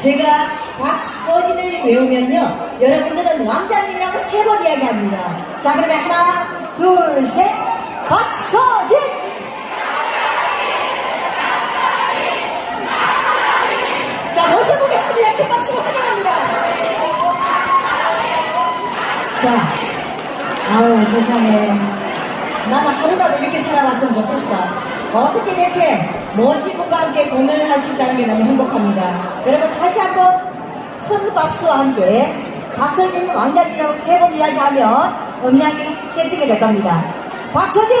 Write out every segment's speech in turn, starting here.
제가 박서진을 외우면요. 여러분들은 왕자님이라고 세 번 이야기합니다. 자, 그러면 하나, 둘, 셋. 박서진! 자, 모셔보겠습니다. 큰 박수로 환영합니다. 자, 아유, 세상에. 나는 하루라도 이렇게 살아봤으면 좋겠어. 어떻게 이렇게 멋진 분과 함께 공연을 있다는 게 너무 행복합니다. 여러분, 다시 한번 큰 박수와 함께 박서진 왕자님이라고 세 번 이야기하면 음량이 세팅이 될 겁니다. 박서진!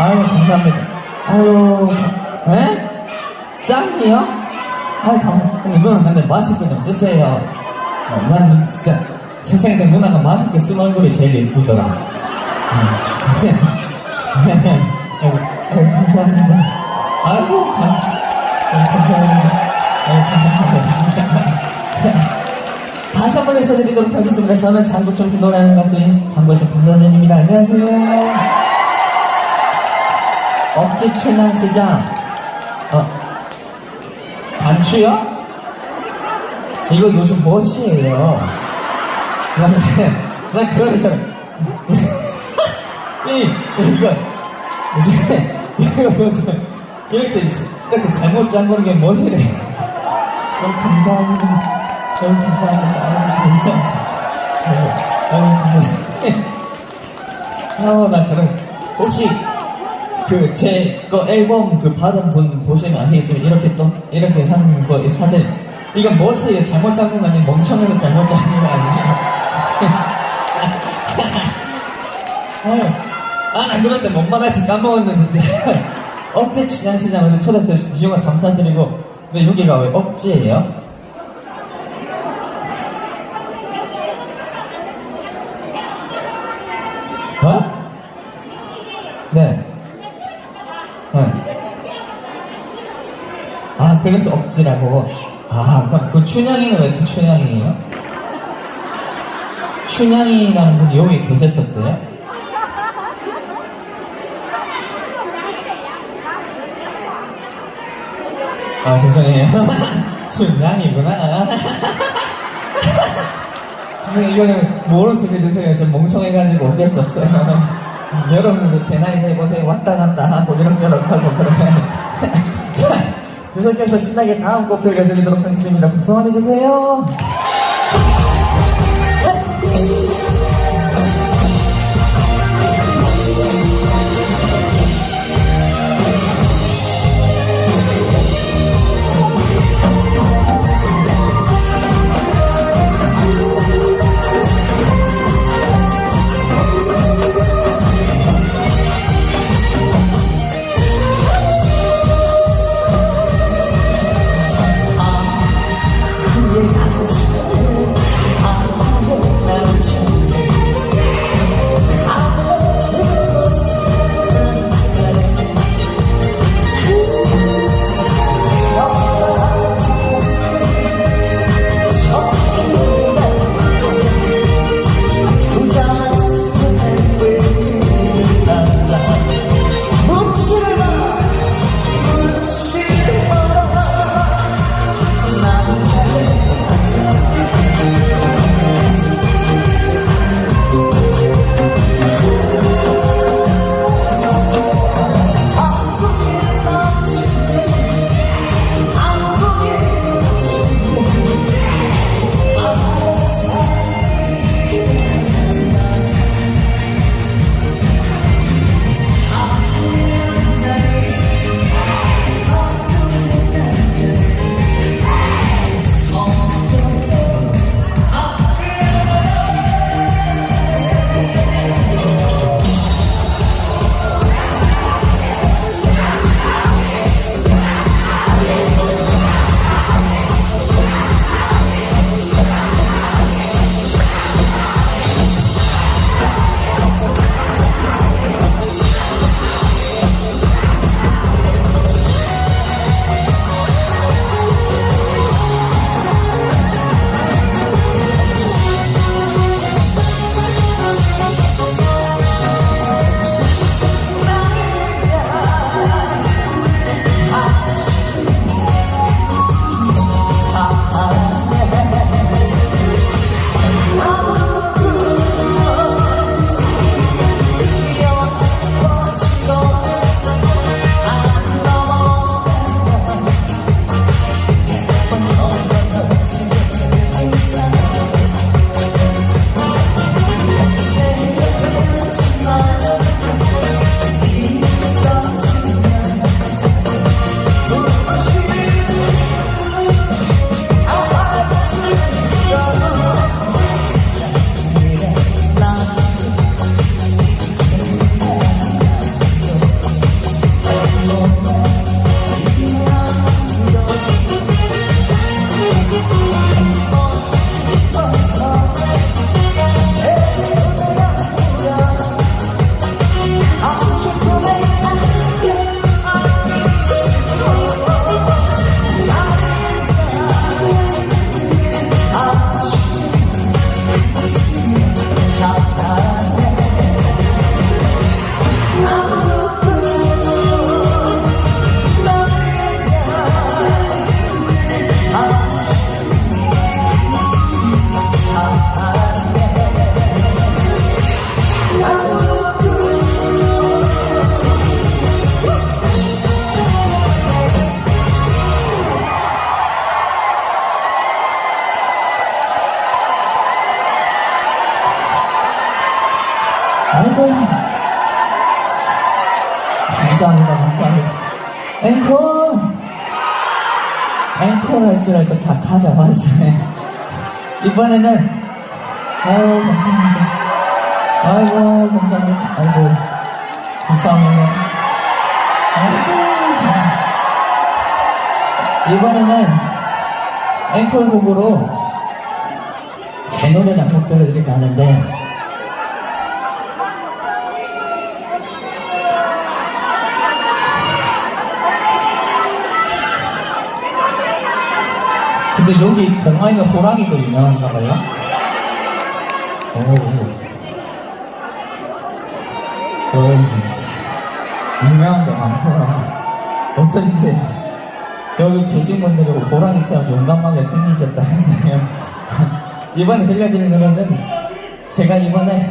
아유 감사합니다 아유 에? 짱이요? 아유 감사합니다 누나 근데 마스크 좀 쓰세요 어, 난 진짜 세상에 누나가 마스크 쓴 얼굴이 제일 예쁘더라 음. 아이고 감사합니다 아이고 감, 아이고, 감사합니다 아이고 감사합니다 다시 한번 인사드리도록 하겠습니다. 저는 장구청에서 노래하는 가수인 장구신 박선생입니다. 안녕하세요. 억지 춘향시장. 어, 단추요? 이거 요즘 멋이에요. 난, 난 그걸 좀, 이, 이거, 요즘에, 이거 요즘, 이렇게, 이렇게 잘못 잠그는 게 멋이래. 너무 감사합니다. 너무 감사합니다. 아유, 감사합니다. 아유, 나 그럼, 혹시, 그, 제, 거 앨범 그 받은 분 보시면 아시겠지만, 이렇게 또, 이렇게 한 거, 이 사진. 이건 멋이에요. 잘못 잡은 거 아니에요? 멍청해서 잘못 잡은 거 아니에요? 아, 안 그럴 때뭔 말할지 까먹었는데. 억지 오늘 초대해 정말 감사드리고, 근데 여기가 왜 억지예요? 아, 그래서 억지라고. 아, 그럼 그 춘향이는 왜 또 춘향이에요? 춘향이라는 분이 여기 계셨었어요? 아, 죄송해요. 춘향이구나. 선생님, 이거는 척 해주세요. 저 멍청해가지고 어쩔 수 없어요. 여러분도 제 나이 해보세요. 왔다 갔다 하고 이런저런 하고 그러면. 자, 계속해서 신나게 다음 곡 들려드리도록 하겠습니다. 소원해주세요. 아 이번에는, 아유, 감사합니다. 아이고, 감사합니다. 아이고, 감사합니다. 아이고. 이번에는 앵콜곡으로 제 노래를 한곡 들려드릴까 하는데, 근데 여기 봉화에는 호랑이도 유명한가 봐요? 오. 오. 유명한 게 많구나. 어쩐지 여기 계신 분들이 호랑이처럼 용감하게 생기셨다 해서요. 이번에 들려드릴 노래는 제가 이번에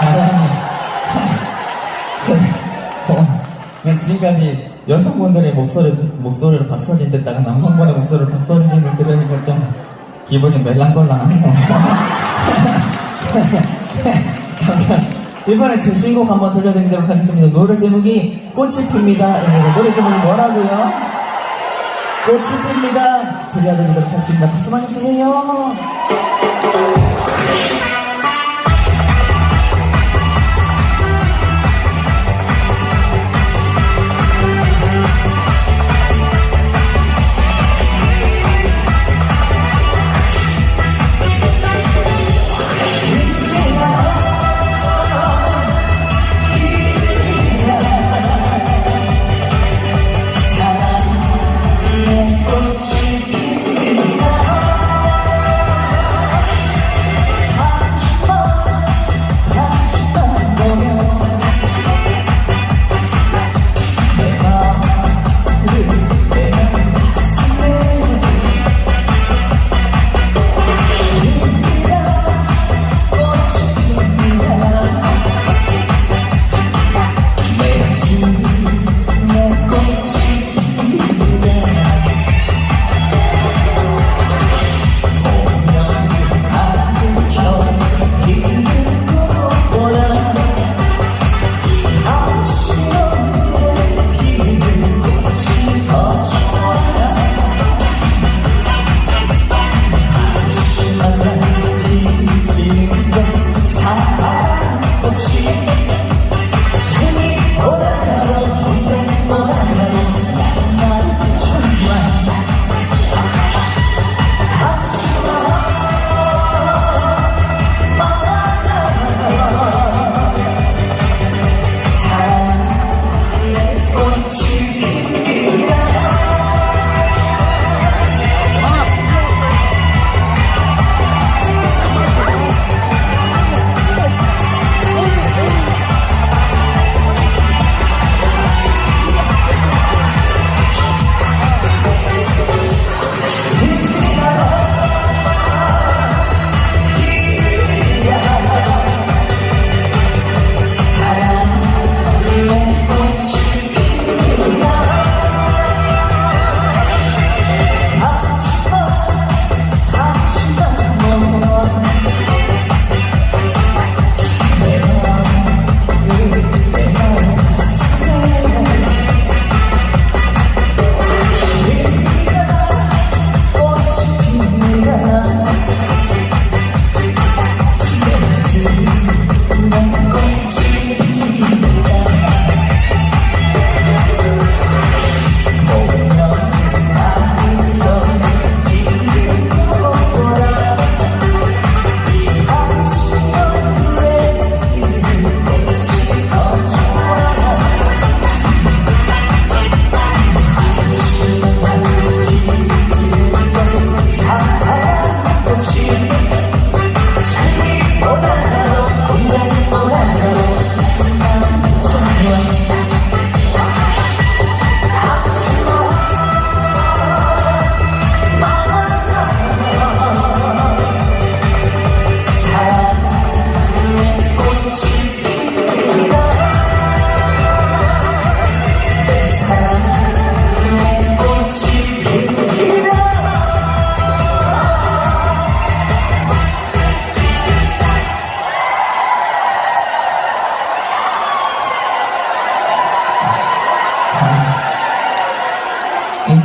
나라님 그냥 지금까지 여성분들의 목소리, 목소리를 박서진 듣다가 남성분의 목소리를 박서진을 들으니까 좀 기분이 멜랑꼴랑하네요. 이번에 제 신곡 한번 들려드리도록 하겠습니다. 노래 제목이 꽃이 핍니다. 입니다. 노래 제목이 뭐라고요? 꽃이 핍니다. 들려드리도록 하겠습니다. 박수 많이 주세요.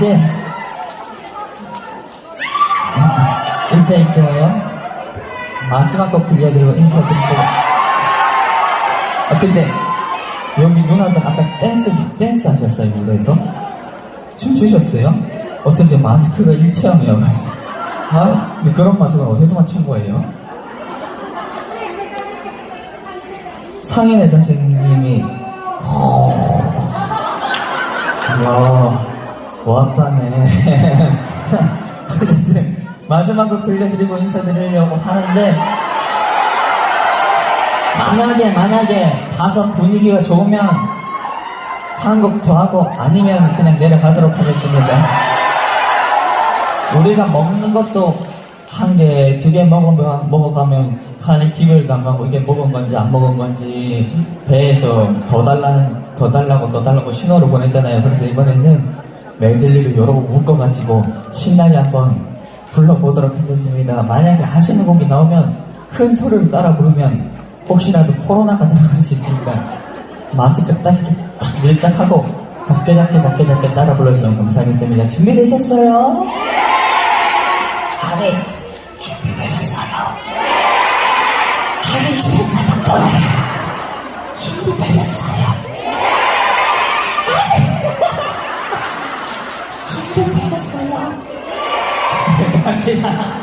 이제 이제 이제요. 마지막 곡 들려드리고 인사드리고 아 근데 여기 누나들 아까 댄스 댄스 하셨어요 무대에서? 춤 추셨어요? 어쩐지 마스크가 일체형이어가지고. 아 근데 그런 마스크는 어디서 맞춘 거예요? 상인의 자신님이. 와 왔다네. 마지막 곡 들려드리고 인사드리려고 하는데 만약에 만약에 가서 분위기가 좋으면 한 곡 더 하고 아니면 그냥 내려가도록 하겠습니다. 우리가 먹는 것도 한 개, 두 개 먹으면, 먹어가면 간이 기별도 안 가고 이게 먹은 건지 안 먹은 건지 배에서 더 달라는, 더 달라고 더 달라고 신호를 보내잖아요. 그래서 이번에는 메들리를 여러 곡 묶어가지고 신나게 한번 불러보도록 하겠습니다. 만약에 하시는 곡이 나오면 큰 소리로 따라 부르면 혹시라도 코로나가 들어갈 수 있으니까 마스크 딱 이렇게 탁 밀착하고 작게 작게 작게 작게 따라 불러주시면 감사하겠습니다. 준비되셨어요? 아 네 준비되셨어요? 아네 생각보다 준비되셨어요? 갑시다. 내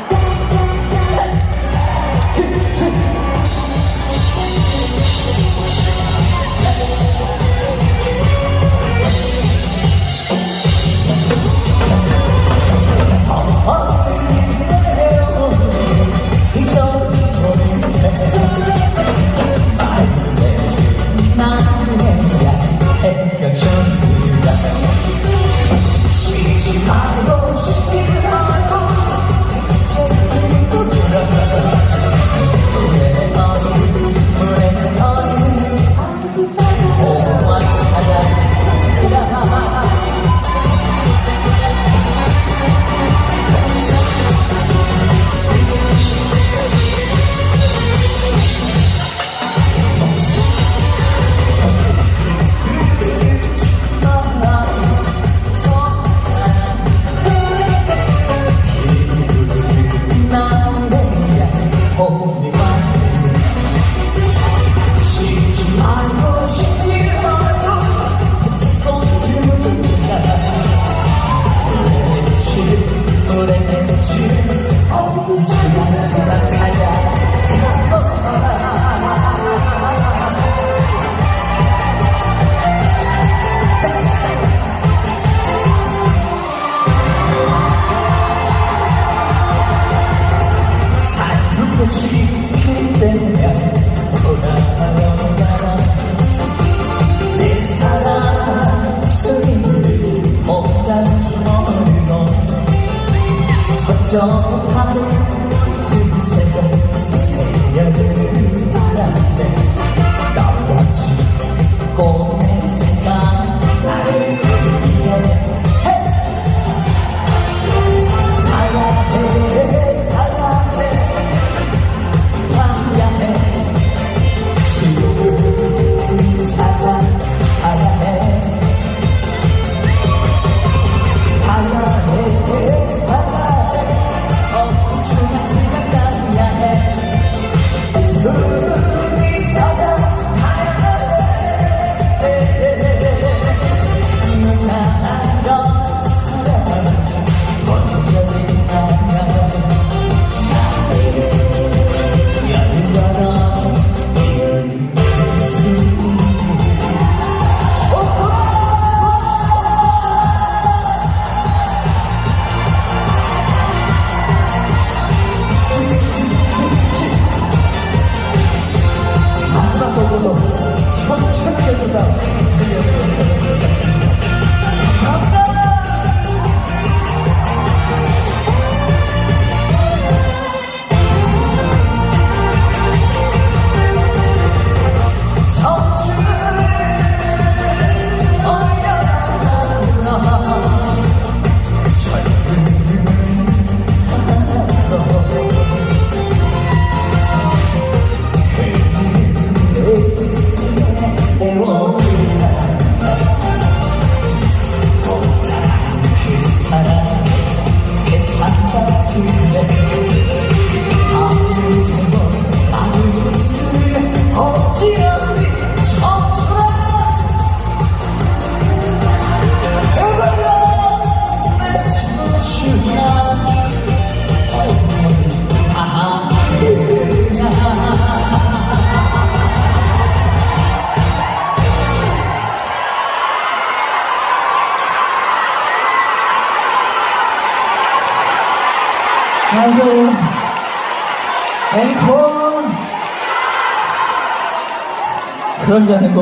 그러지 않고,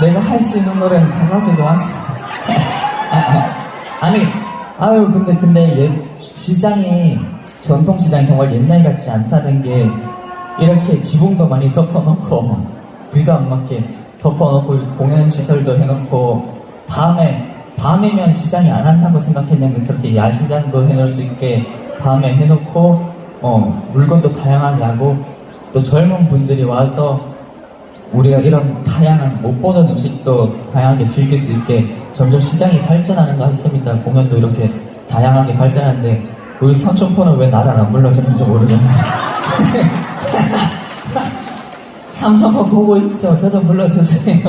내가 할 수 있는 노래는 다 가지고 왔어. 아 니, 아유, 근데, 근데, 예, 시장이, 전통 시장이 정말 옛날 같지 않다는 게, 이렇게 지붕도 많이 덮어놓고, 비도 안 맞게 덮어놓고, 공연 시설도 해놓고, 밤에, 밤이면 시장이 안 한다고 생각했는데, 저렇게 야시장도 해놓을 수 있게, 밤에 해놓고, 어, 물건도 다양하게 하고, 또 젊은 분들이 와서, 우리가 이런 다양한 못 보던 음식도 다양하게 즐길 수 있게 점점 시장이 발전하는 것 같습니다. 공연도 이렇게 다양하게 발전하는데 우리 삼촌포는 왜 나를 안 불러주는지 모르겠네. 삼촌포 보고 있죠? 저 좀 불러주세요.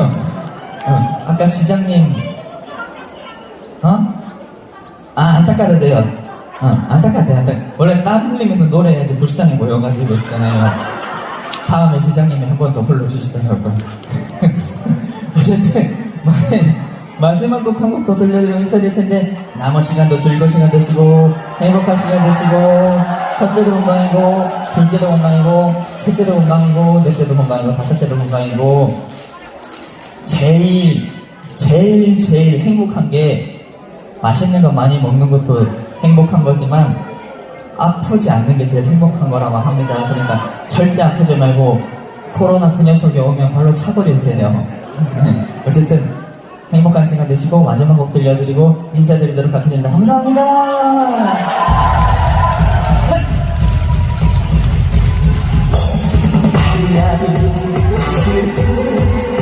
어, 아까 시장님, 어? 아, 안 닦아도 돼요. 어, 안 닦아도 돼요. 안 닦아. 원래 땀 흘리면서 노래해야지 불쌍해 보여가지고 있잖아요. 다음에 시장님이 한 번 더 불러주시더라고요. 어쨌든, 마- 마지막 곡 한 곡 더 들려드리면 인사드릴 텐데, 남은 시간도 즐거운 시간 되시고, 행복한 시간 되시고, 첫째도 건강이고, 둘째도 건강이고, 셋째도 건강이고, 넷째도 건강이고, 다섯째도 건강이고, 제일, 제일, 제일 행복한 게, 맛있는 거 많이 먹는 것도 행복한 거지만, 아프지 않는 게 제일 행복한 거라고 합니다. 그러니까 절대 아프지 말고 코로나 그 녀석이 오면 발로 차버리세요. 네. 어쨌든 행복한 시간 되시고 마지막 곡 들려드리고 인사드리도록 하겠습니다. 감사합니다. 아,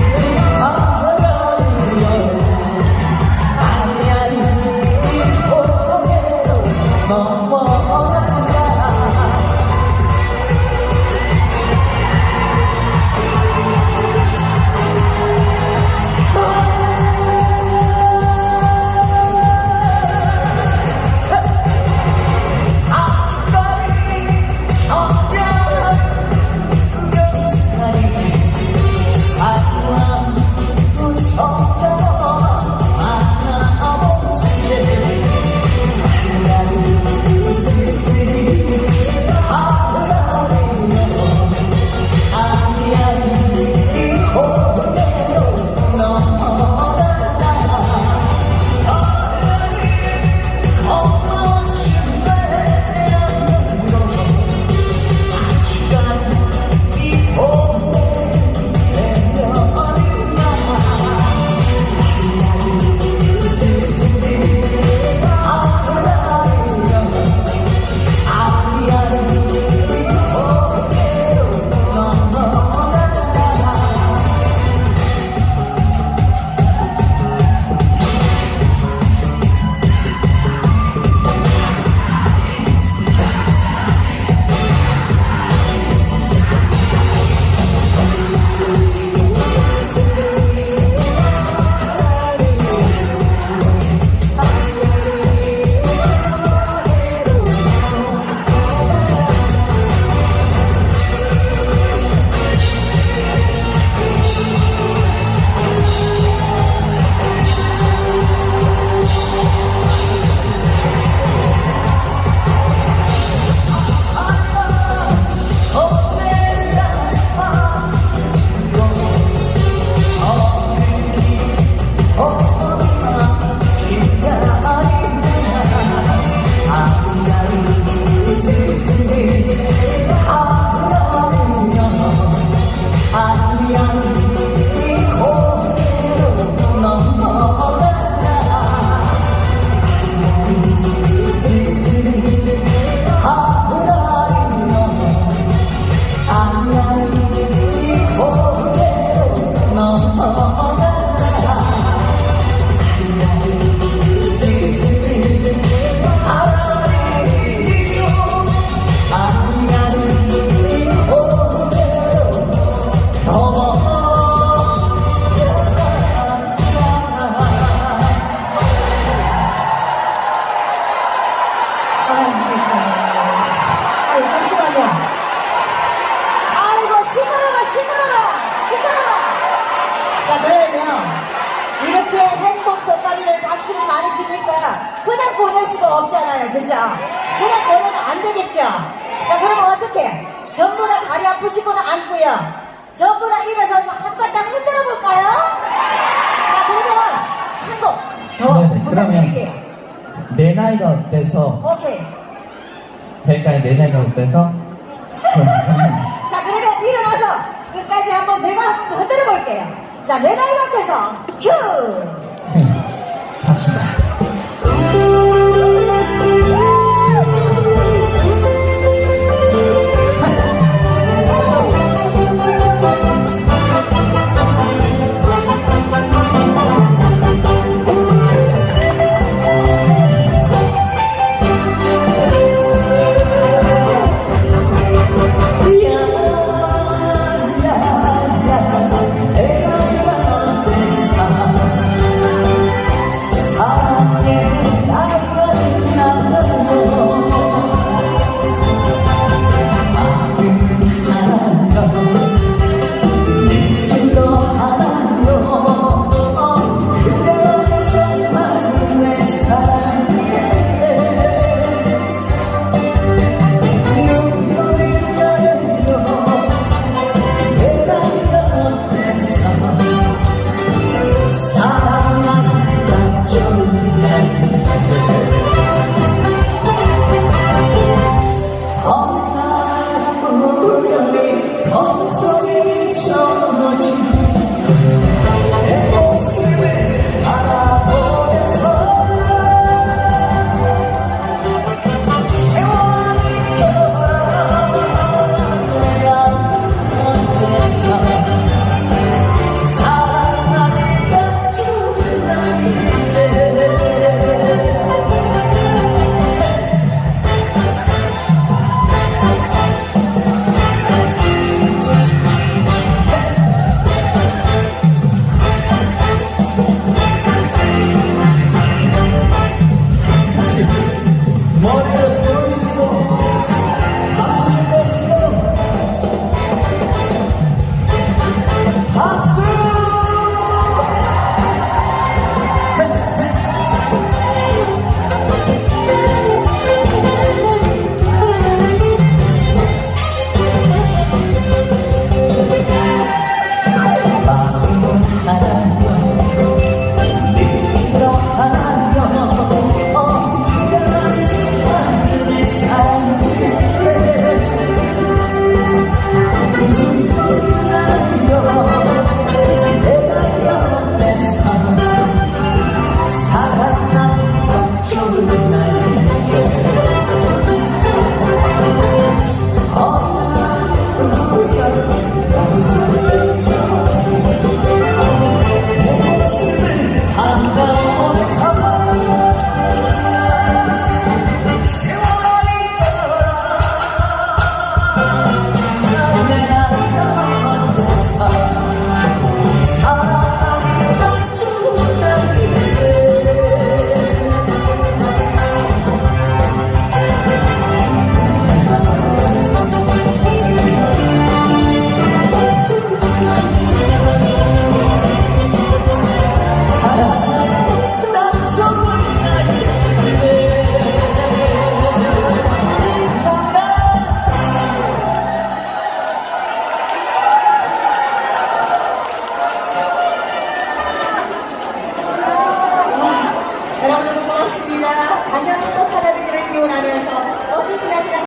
じゃあ例題学てさん9